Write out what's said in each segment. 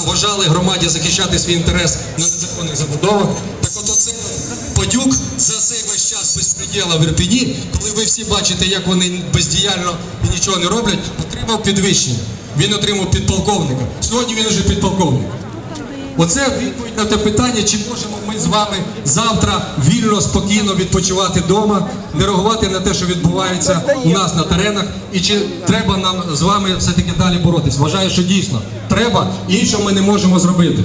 заважали громаді захищати свій інтерес на незаконних забудовах. Так от оце падюк за цей весь час безпреділа в Ірпіні, коли ви всі бачите, як вони бездіяльно і нічого не роблять, отримав підвищення. Він отримав підполковника. Сьогодні він уже підполковник. Оце відповідь на те питання, чи можемо ми з вами завтра вільно, спокійно відпочивати вдома, не реагувати на те, що відбувається у нас на теренах, і чи треба нам з вами все-таки далі боротись. Вважаю, що дійсно треба, іншого ми не можемо зробити.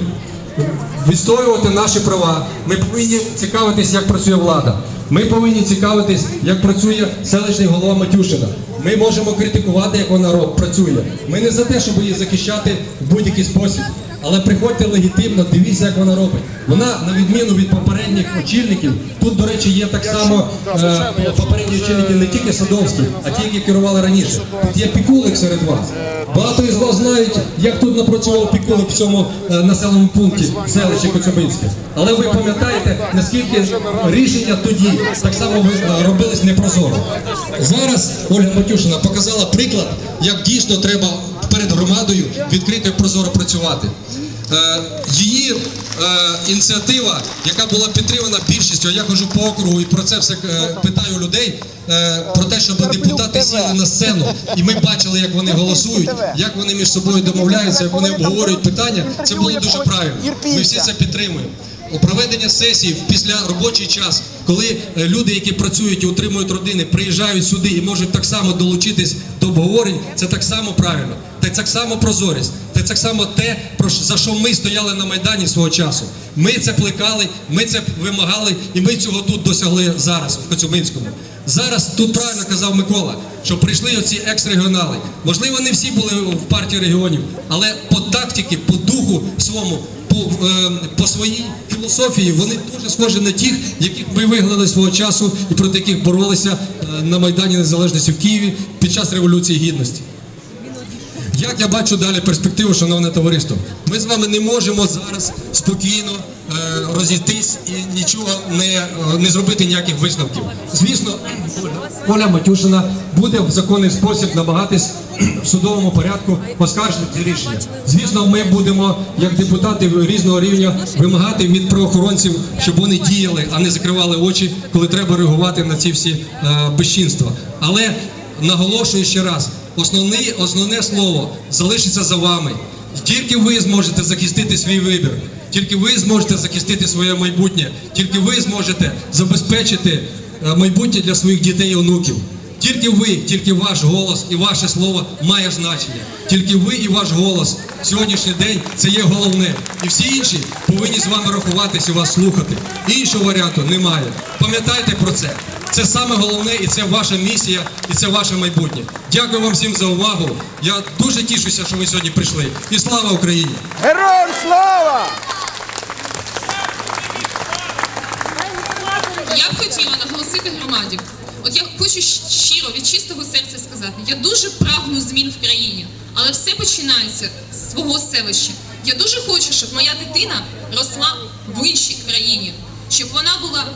Відстоювати наші права. Ми повинні цікавитись, як працює влада. Ми повинні цікавитись, як працює селищний голова Матюшина. Ми можемо критикувати, як вона працює. Ми не за те, щоб її захищати в будь-який спосіб. Але приходьте легітимно, дивіться, як вона робить. Вона, на відміну від попередніх очільників, тут, до речі, є так само е, попередні очільники не тільки Садовські, а ті, які керували раніше. Тут є пікулик серед вас. Багато із вас знають, як тут напрацював пікулик в цьому е, населеному пункті селищі Коцюбинське. Але ви пам'ятаєте, наскільки рішення тоді так само е, робились непрозоро. Зараз Ольга Матюшина показала приклад, як дійсно треба перед громадою відкрито і прозоро працювати. Е, Її е, ініціатива, яка була підтримана більшістю, я хожу по округу і про це все е, питаю людей, про те, щоб депутати сіли на сцену, і ми бачили, як вони голосують, як вони між собою домовляються, як вони обговорюють питання. Це було дуже правильно. Ми всі це підтримуємо. У проведення сесії після робочий час, коли е, люди, які працюють і утримують родини, приїжджають сюди і можуть так само долучитись до обговорень, це так само правильно. Це так само прозорість. Це так само те, за що ми стояли на майдані свого часу. Ми це плекали, ми це вимагали, і ми цього тут досягли зараз в Коцюбинському. Зараз тут правильно казав Микола, що прийшли оці екс-регіонали. Можливо, не всі були в партії регіонів, але по тактиці, по духу своєму, по, е, по своїй філософії вони дуже схожі на тих, яких ми вигнали свого часу і проти яких боролися е, на Майдані Незалежності в Києві під час Революції Гідності. Як я бачу далі перспективу, шановне товариство? Ми з вами не можемо зараз спокійно розійтись і нічого не, е, не зробити ніяких висновків. Звісно, Оля Матюшина буде в законний спосіб намагатись в судовому порядку оскаржити рішення. Звісно, ми будемо, як депутати різного рівня, вимагати від правоохоронців, щоб вони діяли, а не закривали очі, коли треба реагувати на ці всі е, безчинства. Але наголошую ще раз. Основне, основне слово залишиться за вами. Тільки ви зможете захистити свій вибір, тільки ви зможете захистити своє майбутнє, тільки ви зможете забезпечити е, майбутнє для своїх дітей і онуків. Тільки ви, тільки ваш голос і ваше слово має значення. Тільки ви і ваш голос сьогоднішній день це є головне. І всі інші повинні з вами рахуватися і вас слухати. Іншого варіанту немає. Пам'ятайте про це. Це саме головне, і це ваша місія, і це ваше майбутнє. Дякую вам всім за увагу. Я дуже тішуся, що ви сьогодні прийшли. І слава Україні! Героям слава! Я б хотіла наголосити громаді. От я хочу щиро від чистого серця сказати, я дуже прагну змін в країні, але все починається з свого селища. Я дуже хочу, щоб моя дитина росла в іншій країні, щоб вона була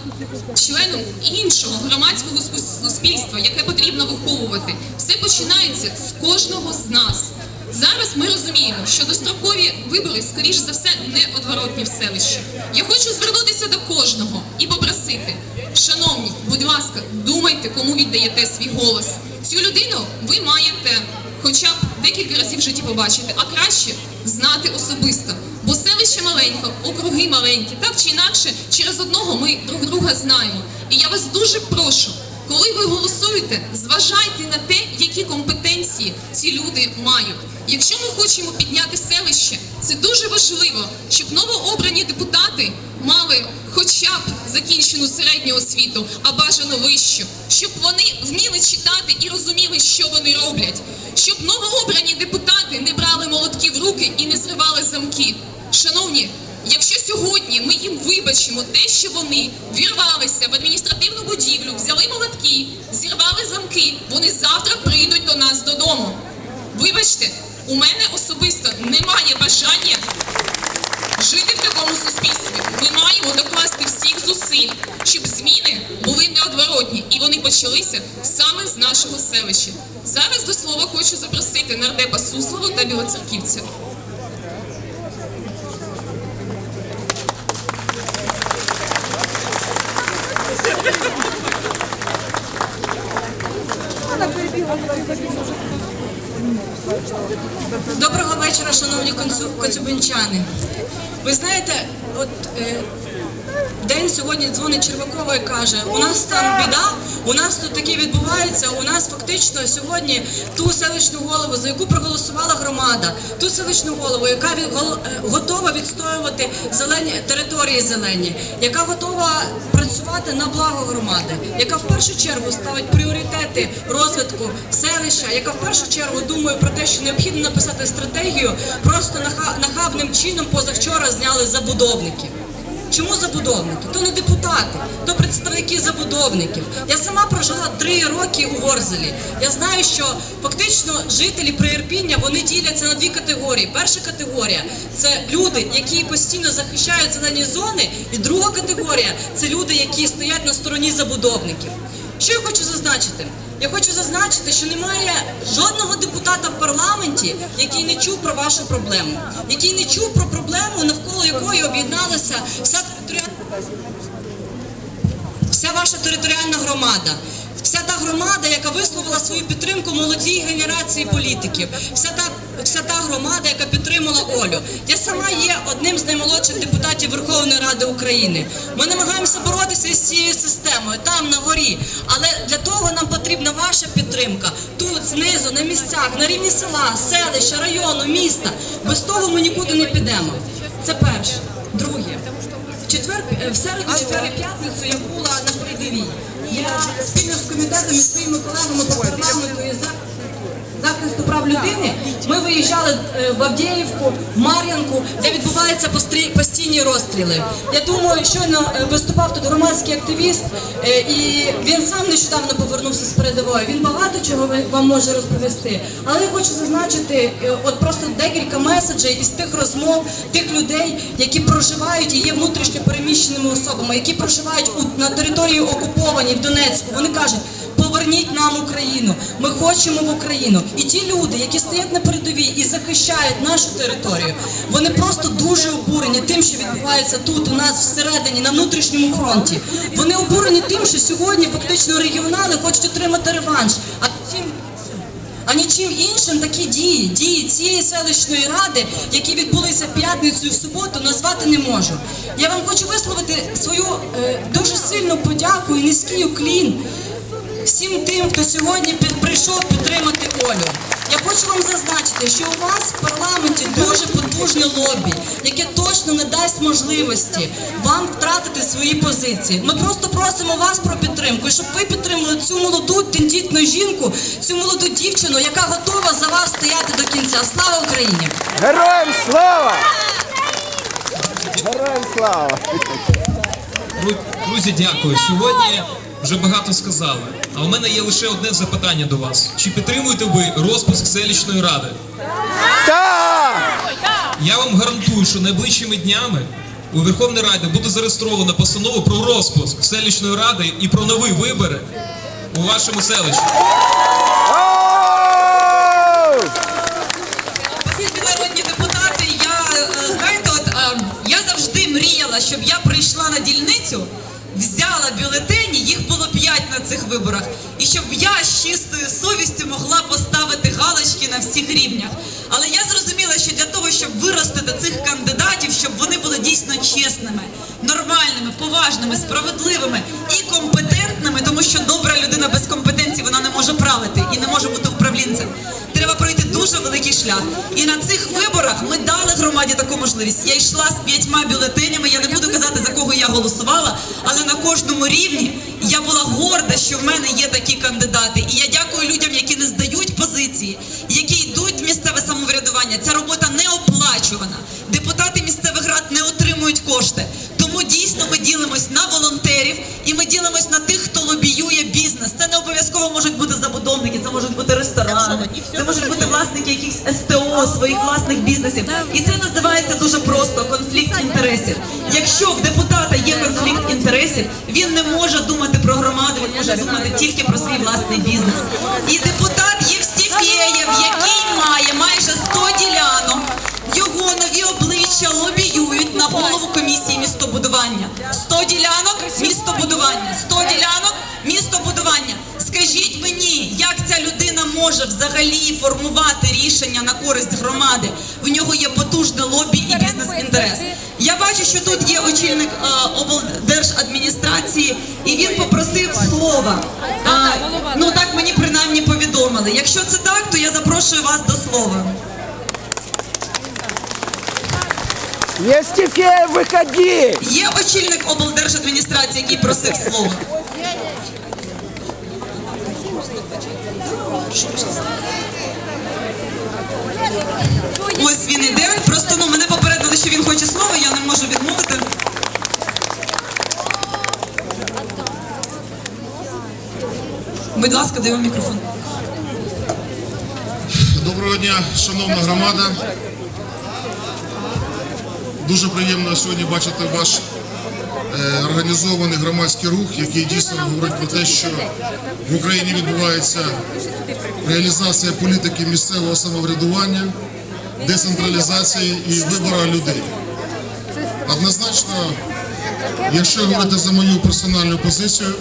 членом іншого громадського суспільства, яке потрібно виховувати. Все починається з кожного з нас. Зараз ми розуміємо, що дострокові вибори, скоріш за все, не одворотні в селищі. Я хочу звернутися до кожного і попросити, шановні, будь ласка, думайте, кому віддаєте свій голос. Цю людину ви маєте хоча б декілька разів в житті побачити, а краще знати особисто. Бо селище маленьке, округи маленькі, так чи інакше, через одного ми друг друга знаємо. І я вас дуже прошу. Коли ви голосуєте, зважайте на те, які компетенції ці люди мають. Якщо ми хочемо підняти селище, це дуже важливо, щоб новообрані депутати мали хоча б закінчену середню освіту, а бажано вищу, щоб вони вміли читати і розуміли, що вони роблять, щоб новообрані депутати не брали молотки в руки і не зривали замки. Шановні, Якщо сьогодні ми їм вибачимо те, що вони вірвалися в адміністративну будівлю, взяли молотки, зірвали замки, вони завтра прийдуть до нас додому. Вибачте, у мене особисто немає бажання жити в такому суспільстві. Ми маємо докласти всіх зусиль, щоб зміни були неодворотні, і вони почалися саме з нашого селища. Зараз до слова хочу запросити нардепа Суслову та білоцерківця. Доброго вечора, шановні концу- коцюбинчани. Ви знаєте, от день дзвонить Червакова каже: у нас там біда, у нас тут таке відбувається. У нас фактично сьогодні ту селищну голову, за яку проголосувала громада, ту селищну голову, яка е, готова відстоювати зелені території зелені, яка готова працювати на благо громади, яка в першу чергу ставить пріоритети розвитку селища, яка в першу чергу думає про те, що необхідно написати стратегію, просто наха- нахабним чином позавчора зняли забудовників. Чому забудовники? То не депутати, то представники забудовників. Я сама прожила три роки у Ворзелі. Я знаю, що фактично жителі Приірпіння вони діляться на дві категорії. Перша категорія це люди, які постійно захищають зелені зони, і друга категорія це люди, які стоять на стороні забудовників. Що я хочу зазначити? Я хочу зазначити, що немає жодного депутата в парламенті, який не чув про вашу проблему, який не чув про проблему, навколо якої об'єдналася вся територіальна вся ваша територіальна громада. Вся та громада, яка висловила свою підтримку молодій генерації політиків, вся та вся та громада, яка підтримала Олю. Я сама є одним з наймолодших депутатів Верховної Ради України. Ми намагаємося боротися з цією системою там на горі. Але для того нам потрібна ваша підтримка тут, знизу, на місцях, на рівні села, селища, району, міста. Без того ми нікуди не підемо. Це перше. Друге. В четвер, в середу, четвер і п'ятницю я була на передовій. Я спільно з комітетами своїми колегами по парламенту і за захисту прав людини. Ми виїжджали е, в Авдіївку, в Мар'янку, де відбуваються постійні розстріли. Я думаю, щойно е, виступав тут громадський активіст, е, і він сам нещодавно повернувся з передової. Він багато чого вам може розповісти. Але я хочу зазначити, от просто декілька меседжей із тих розмов, тих людей, які проживають і є внутрішньо переміщеними особами, які проживають на території окупованій в Донецьку. Вони кажуть. Поверніть нам Україну. Ми хочемо в Україну. І ті люди, які стоять на передовій і захищають нашу територію, вони просто дуже обурені тим, що відбувається тут, у нас всередині, на внутрішньому фронті. Вони обурені тим, що сьогодні фактично регіонали хочуть отримати реванш. А чим а нічим іншим такі дії, дії цієї селищної ради, які відбулися п'ятницю і в суботу, назвати не можу. Я вам хочу висловити свою е, дуже сильну подяку і низький уклін всім тим, хто сьогодні під, прийшов підтримати Олю. Я хочу вам зазначити, що у вас в парламенті дуже потужне лобі, яке точно не дасть можливості вам втратити свої позиції. Ми просто просимо вас про підтримку, щоб ви підтримали цю молоду тендітну жінку, цю молоду дівчину, яка готова за вас стояти до кінця. Слава Україні! Героям слава! Героям слава! Друзі, дякую. Сьогодні вже багато сказали. А у мене є лише одне запитання до вас: чи підтримуєте ви розпуск селищної ради? Так! Я вам гарантую, що найближчими днями у Верховній Раді буде зареєстрована постанова про розпуск селищної ради і про нові вибори у вашому селищі. Народні депутати. Я е, знаєте, от е, я завжди мріяла, щоб я прийшла на дільницю, взяла бюлетені, їх було п'ять на цих виборах, і щоб я з чистою совістю могла поставити галочки на всіх рівнях. Але я зрозуміла, що для того, щоб виростити цих кандидатів, щоб вони були дійсно чесними, нормальними, поважними, справедливими і компетентними, тому що добра людина без компетенції вона не може правити і не може бути управлінцем. Дуже великий шлях. І на цих виборах ми дали громаді таку можливість. Я йшла з п'ятьма бюлетенями. Я не буду казати за кого я голосувала, але на кожному рівні я була горда, що в мене є такі кандидати. І я дякую людям, які не здають позиції, які йдуть в місцеве самоврядування. Ця робота не оплачувана. Депутати місцевих рад не отримують кошти. Тому дійсно ми ділимось на волонтерів і ми ділимось на тих, хто лобіює бізнес. Це не обов'язково можуть бути забудовники, це можуть бути ресторани, це можуть бути власники якихось СТО, своїх власних бізнесів. І це називається дуже просто конфлікт інтересів. Якщо в депутата є конфлікт інтересів, він не може думати про громаду, він може думати тільки про свій власний бізнес. І депутат може взагалі формувати рішення на користь громади? В нього є потужне лобі і бізнес-інтерес. Я бачу, що тут є очільник е, облдержадміністрації, і він попросив слова. А, ну так мені принаймні повідомили. Якщо це так, то я запрошую вас до слова. Єстіфєєв, виходи! Є очільник облдержадміністрації, який просив слова. Ось він іде. Просто ну мене попередили, що він хоче слова, я не можу відмовити. Будь ласка, вам мікрофон. Доброго дня, шановна громада. Дуже приємно сьогодні бачити ваш організований громадський рух, який дійсно говорить про те, що в Україні відбувається реалізація політики місцевого самоврядування, децентралізації і вибору людей. Однозначно, якщо говорити за мою персональну позицію,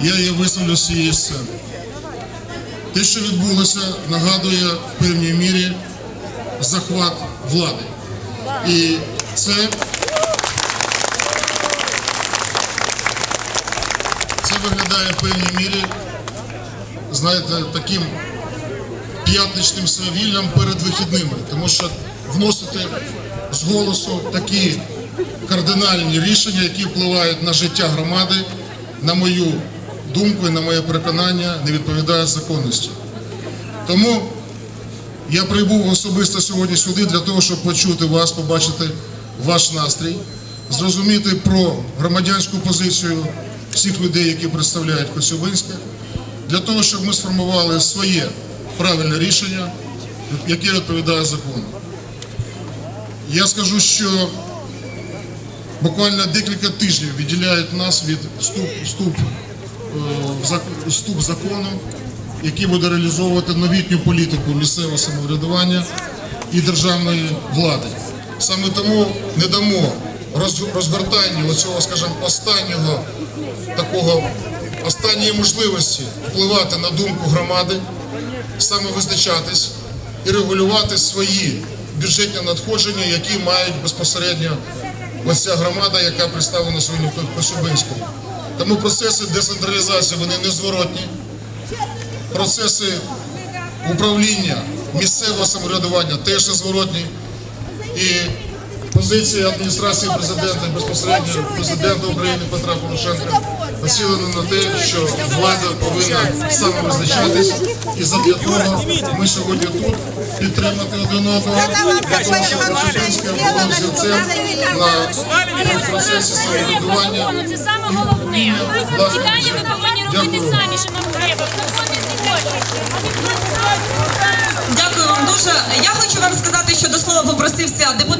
я її висловлю з цієї сцени. Те, що відбулося, нагадує в певній мірі захват влади. І це, виглядає в певній мірі, знаєте, таким п'ятничним свавіллям перед вихідними, тому що вносити з голосу такі кардинальні рішення, які впливають на життя громади, на мою думку і на моє переконання, не відповідає законності. Тому я прибув особисто сьогодні сюди для того, щоб почути вас, побачити ваш настрій, зрозуміти про громадянську позицію всіх людей, які представляють Коцюбинське, для того, щоб ми сформували своє правильне рішення, яке відповідає закону. Я скажу, що буквально декілька тижнів відділяють нас від вступ, вступ, е, вступ закону, який буде реалізовувати новітню політику місцевого самоврядування і державної влади. Саме тому не дамо розгортанню оцього, скажімо, останнього такого останньої можливості впливати на думку громади, саме визначатись і регулювати свої бюджетні надходження, які мають безпосередньо ось ця громада, яка представлена сьогодні в Косюбинському. Тому процеси децентралізації вони незворотні. Процеси управління місцевого самоврядування теж незворотні. І позиція адміністрації президента і безпосередньо президента України Петра Порошенка націлена на те, що влада повинна самовизначатись, і задля того ми сьогодні тут підтримати один одного, було взірцем на процесі самоврядування. Це саме головне. Питання ми повинні робити самі, що нам треба. Дякую вам дуже. Я хочу вам сказати, що до слова попросився депутат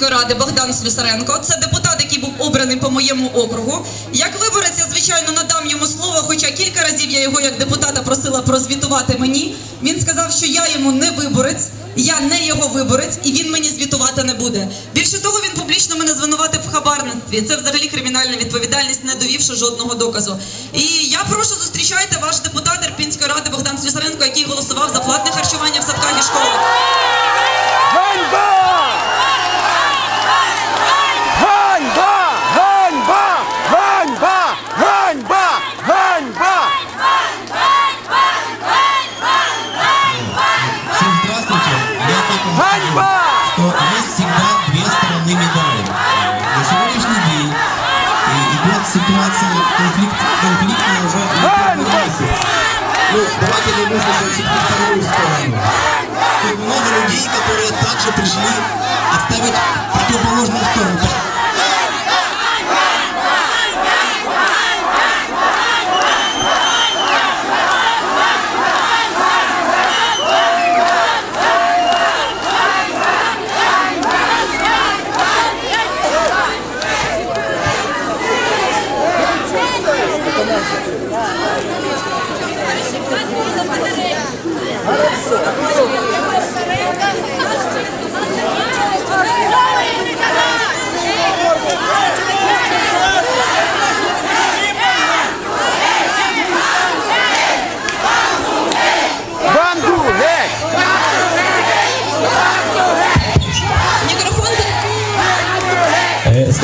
Ірпінської ради Богдан Слюсаренко. Це депутат, який був обраний по моєму округу. Як виборець, я звичайно надам йому слово, хоча кілька разів я його як депутата просила прозвітувати мені. Він сказав, що я йому не виборець, я не його виборець, і він мені звітувати не буде. Більше того, він публічно мене звинуватив в хабарництві. Це взагалі кримінальна відповідальність, не довівши жодного доказу. І я прошу зустрічайте ваш депутат Ірпінської ради Богдан Слюсаренко, який голосував за платне харчування в садках і школах. Ганьба! что есть всегда две стороны медали. На сегодняшний день э, идет ситуация конфликт, конфликтная уже не первый месяц. Ну, давайте не выслушаем все-таки вторую сторону. Тут много людей, которые также пришли отставить противоположную сторону.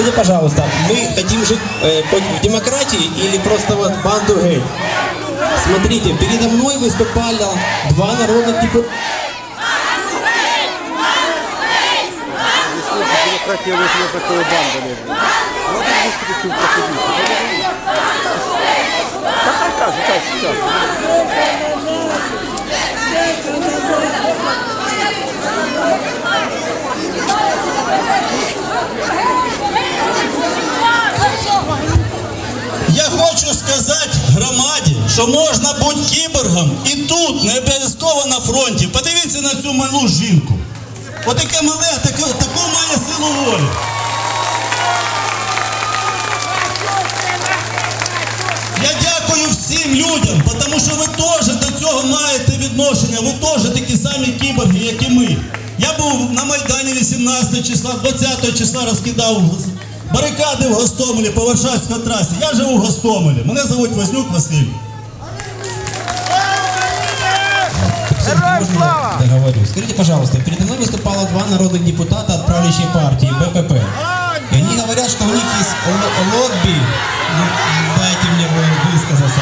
Скажите, пожалуйста, мы хотим жить э, в демократии или просто вот банду гей? Смотрите, передо мной выступали два народных депутата. Демократия вышла. Я хочу сказати громаді, що можна бути кіборгом і тут, не обов'язково на фронті. Подивіться на цю малу жінку. Отаке мале, таке, таку має силу волі. Я дякую всім людям, тому що ви теж до цього маєте відношення. Ви теж такі самі кіборги, як і ми. Я був на Майдані 18 числа, 20 числа розкидав барикади в Гостомелі по Варшавській трасі. Я живу в Гостомелі. Мене звуть Вознюк Василь. Героям Можно слава! я договорю? Скажите, пожалуйста, передо мной выступало два народных депутата от правящей партии, БПП. И они говорят, что у них есть л- лобби. Ну, дайте мне вы- высказаться.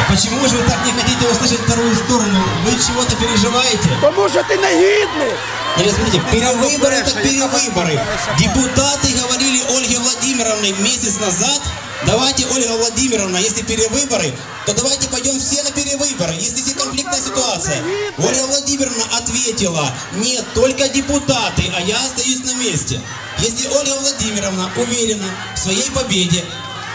А почему же вы так не хотите услышать вторую сторону? Вы чего-то переживаете? Тому що ти негідний! Нет, смотрите, перевыборы это перевыборы. Депутаты говорили Ольге Владимировне месяц назад, давайте, Ольга Владимировна, если перевыборы, то давайте пойдем все на перевыборы, если здесь конфликтная ситуация. Ольга Владимировна ответила, нет, только депутаты, а я остаюсь на месте. Если Ольга Владимировна уверена в своей победе,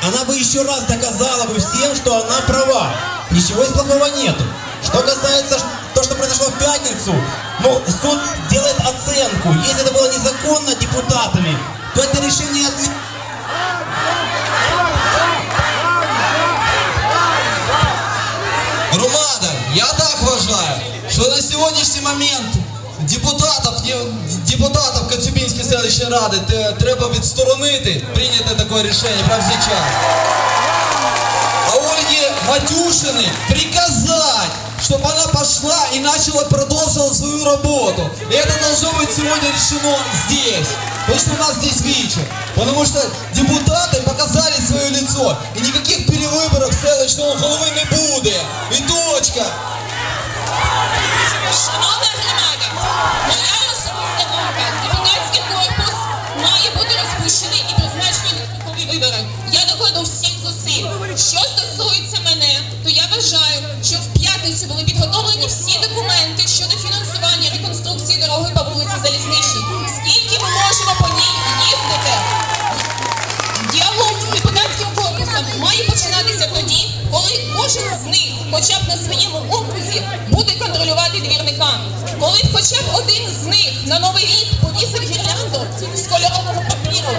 она бы еще раз доказала бы всем, что она права. Ничего из плохого нету. Что касается то, что произошло в пятницу, ну, суд делает оценку. Если это было незаконно депутатами, то это решение Громада, я так вважаю, що на сьогоднішній момент депутатів, депутатів Коцюбинської селищної ради те- треба відсторонити, прийняти таке рішення прямо зараз. А Ольге Матюшиной приказать, чтобы она пошла и начала продолжила свою работу. И это должно быть сегодня решено здесь. Потому что у нас здесь вечер. Потому что депутаты показали свое лицо. И никаких перевыборов селищного головы не будет. И точка. Шановна були підготовлені всі документи щодо фінансування реконструкції дороги по вулиці Залізничній. Скільки ми можемо по ній їздити? Діалог з депутатським корпусом має починатися тоді, коли кожен з них, хоча б на своєму окрузі, контролювати двірника. Коли хоча б один з них на новий рік повісив гірлянду з кольорового папіру.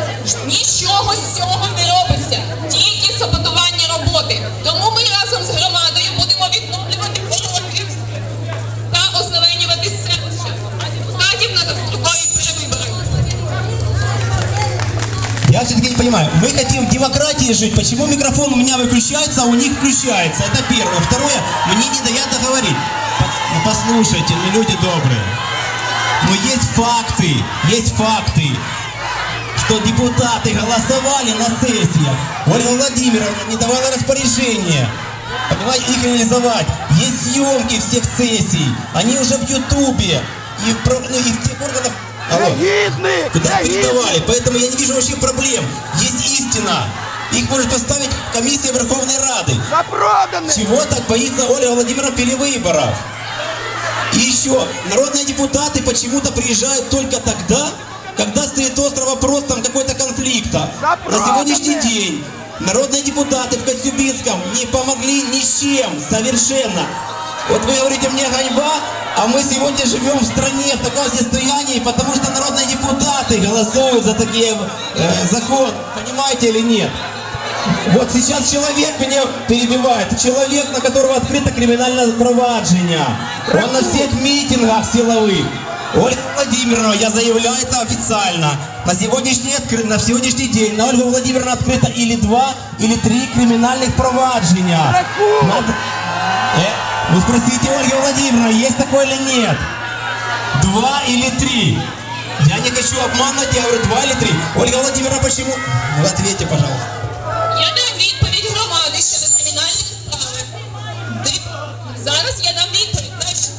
Нічого з цього не робиться, тільки саботування роботи. Тому ми разом з громадою будемо відновлювати дороги та озеленювати селище, а депутатів на дострокові перевибори. Я все-таки не понимаю, мы хотим в демократии жить, почему микрофон у меня выключается, а у них включается? Это первое. Второе, мне не дают договорить. Пос- Послушайте, ну люди добрые. Но есть факты, есть факты, что депутаты голосовали на сессиях. Ольга Владимировна не давала распоряжения. Понимаете, их реализовать. Есть съемки всех сессий. Они уже в Ютубе. И в, ну, и в тех органах... Алло. Куда передавали, поэтому я не вижу вообще проблем. Есть истина. Их может поставить комиссия Верховной Рады. Запроданий! Чего так боится Ольга Владимировна перевыборов? И еще, народные депутаты почему-то приезжают только тогда, когда стоит острый вопрос там какой-то конфликта. На сегодняшний день народные депутаты в Коцюбинском не помогли ни с чем, совершенно. Вот вы говорите мне ганьба, а мы сегодня живем в стране в таком состоянии, потому что народные депутаты голосуют за такие э, законы, понимаете или нет? Вот сейчас человек меня перебивает. Человек, на которого открыто криминальное провадження. Он на всех митингах силовых. Ольга Владимировна, я заявляю это официально. На сегодняшний, на сегодняшний день на Ольгу Владимировну открыто или два, или три криминальных провадження. Надо- Э, вы спросите Ольги Владимировны, есть такое или нет? Два или три? Я не хочу обманывать, я говорю два или три. Ольга Владимировна, почему? Ответьте, пожалуйста. Зараз я дам відповідь,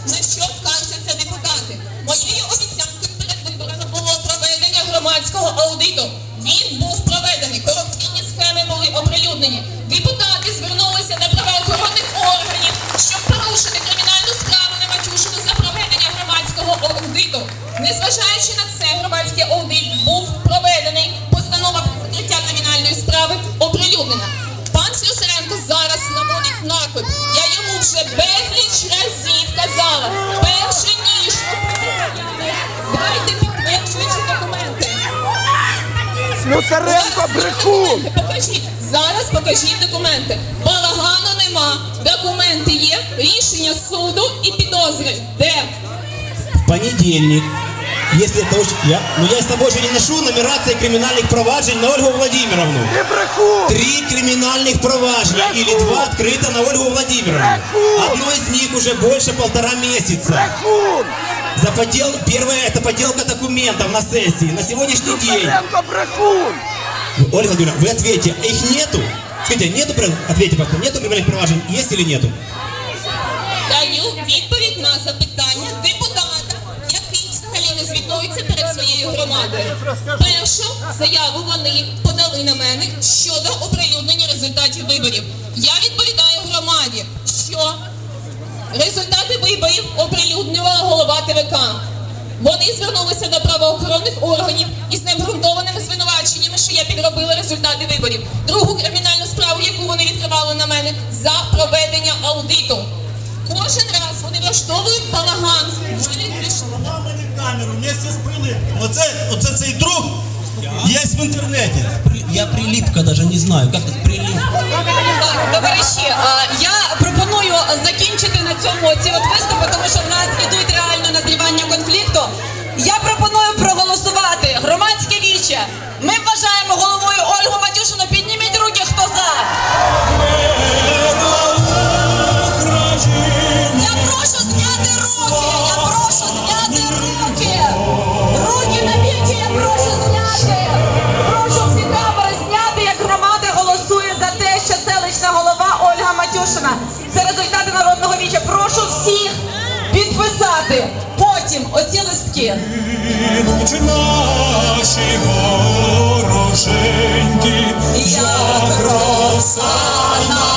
на, що скаржаться депутати. Моєю обіцянкою перед виборами було проведення громадського аудиту. Він був проведений. Корупційні схеми були оприлюднені. Депутати звернулися до правоохоронних органів, щоб порушити кримінальну справу на Матюшину за проведення громадського аудиту. Незважаючи на це, громадський аудит Слюсаренко Зараз брехун! документи Покажіть. Зараз покажіть документи. Балагану нема. Документи є, рішення суду і підозри. Де? В понедельник, если это очень... Я, но я с тобой же не ношу нумерации криминальных проваджень на Ольгу Владимировну. Ти брехун! Три криминальных проваджения или два открыто на Ольгу Владимировну. Одно из них уже больше полтора месяца. Брехун! За подел... Первое это подделка документов на сессии. На сегодняшний день. Слюсаренко брехун! Ольга Владимировна, вы ответьте, а их нету? Скажите, нету, прям- ответьте, пожалуйста, нету криминальных проваджень, есть или нету? Даю відповідь на запитання депутата, який взагалі не звітується перед своєю громадою. Першу заяву вони подали на мене щодо оприлюднення результатів виборів. Я відповідаю громаді, що результати виборів оприлюднювала голова ТВК. Вони звернулися до правоохоронних органів із необґрунтованими звинуваченнями, що я підробила результати виборів. Другу кримінальну справу, яку вони відкривали на мене, за проведення аудиту. Кожен раз вони влаштовують балаган. Мені камеру з прилипком. Оце, оце цей труп є в інтернеті. Я прилипка даже не знаю, как это прилипка. Так, товариші, я пропоную закінчити на цьому ці от виступи, тому що в нас ідуть реально назрівання конфлікту. Я пропоную проголосувати громадське віче. Ми вважаємо головою Ольгу Матюшину. Підніміть руки, хто за. Підписати. Потім оці листки. Чи наші вороженьки, як роса на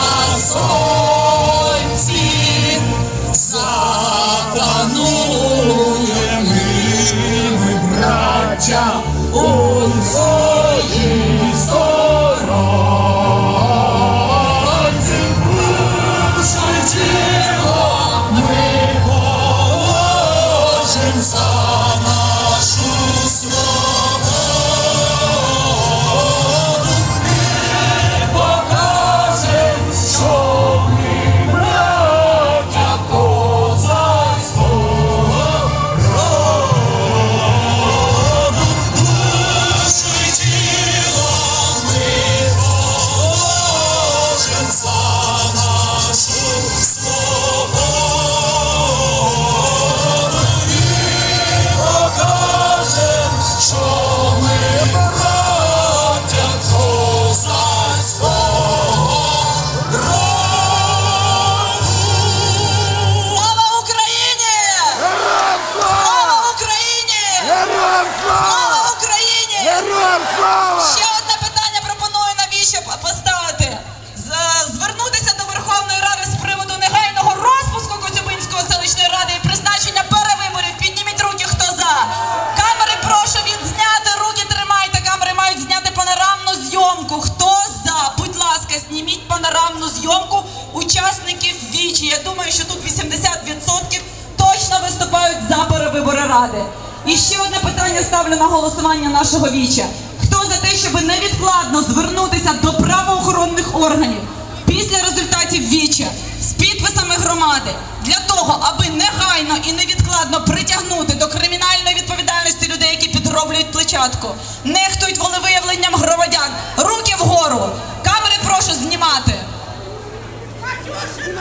негайно і невідкладно притягнути до кримінальної відповідальності людей, які підроблюють плечатку, нехтують волевиявленням громадян. Руки вгору. Камери прошу знімати.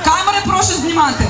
Камери прошу знімати.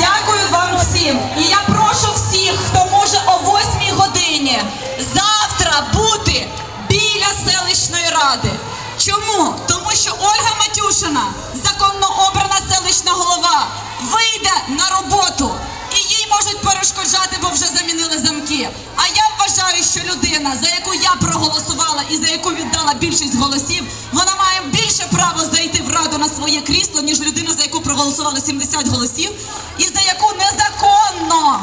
Дякую вам всім. І я прошу всіх, хто може о 8 годині завтра бути біля селищної ради. Чому? Тому що Ольга Матюшина законно обрана селищна голова вийде на роботу. І їй можуть перешкоджати, бо вже замінили замки. А я вважаю, що людина, за яку я проголосувала і за яку віддала більшість голосів, вона має більше право зайти в раду на своє крісло, ніж людина, за яку проголосували 70 голосів, і за яку незаконно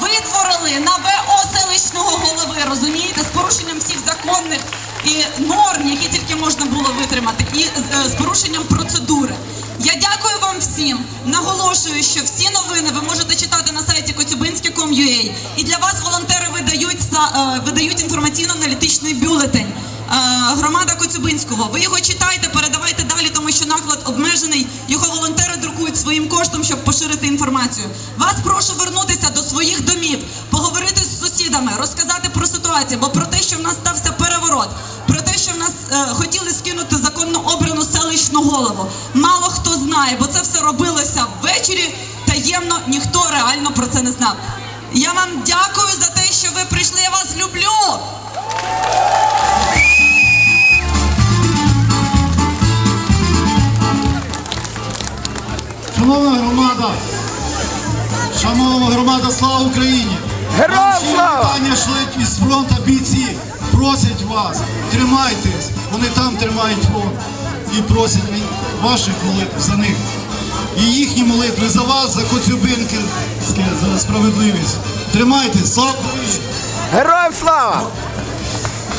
витворили на ВО селищного голови, розумієте, з порушенням всіх законних і норм, які тільки можна було витримати, і з, з порушенням процедури. Я дякую вам всім. Наголошую, що всі новини ви можете читати на сайті koцюбинське.com.ua. І для вас волонтери видають е, видають інформаційно-аналітичний бюлетень. Е, Громада Коцюбинського. Ви його читайте, передавайте далі, тому що наклад обмежений. Його волонтери друкують своїм коштом, щоб поширити інформацію. Вас прошу вернутися до своїх домів, поговорити з сусідами, розказати про ситуацію, бо про те, що в нас стався переворот, про те, що в нас е, хотіли скинути законно обрану селищну голову. Мало хто знає, бо це все робилося ввечері таємно, ніхто реально про це не знав. Я вам дякую за те, що ви прийшли. Я вас люблю. Шановна громада, шановна громада, слава Україні! Героям слава! шлють із фронту бійці. Просять вас, тримайтесь. Вони там тримають фронт. І просять ваших молитв за них. І їхні молитви за вас, за Коцюбинки, за справедливість. Тримайтесь, слава Героям слава!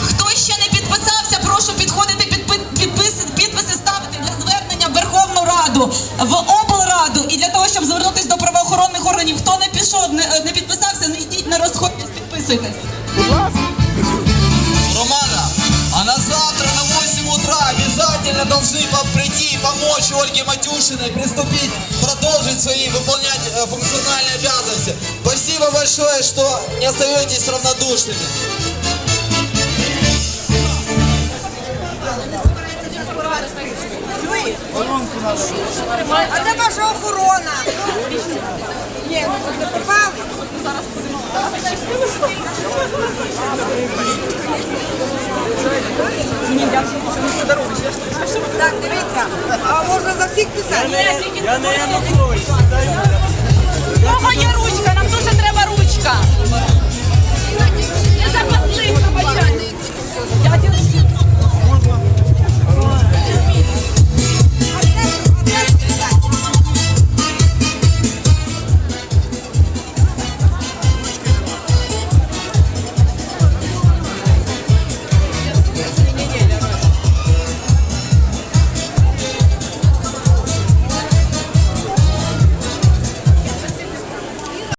Хто ще не підписався, прошу підходити підписи, підписи ставити для звернення в Верховну Раду, в облраду і для того, щоб звернутися до правоохоронних органів. Хто не пішов, не, не підписався, не йдіть, не розходьтесь, підписуйтесь. Романа, а на обязательно должны прийти и помочь Ольге Матюшиной приступить, продолжить свои, выполнять э, функциональные обязанности. Спасибо большое, что не остаетесь равнодушными. А де ваша охорона? Ні, ну попали. Так, дивіться, а можна за всіх писати. Я не Янукович. Кого є ручка, нам дуже треба ручка. Не запасли, побачайте. Я дівчинка.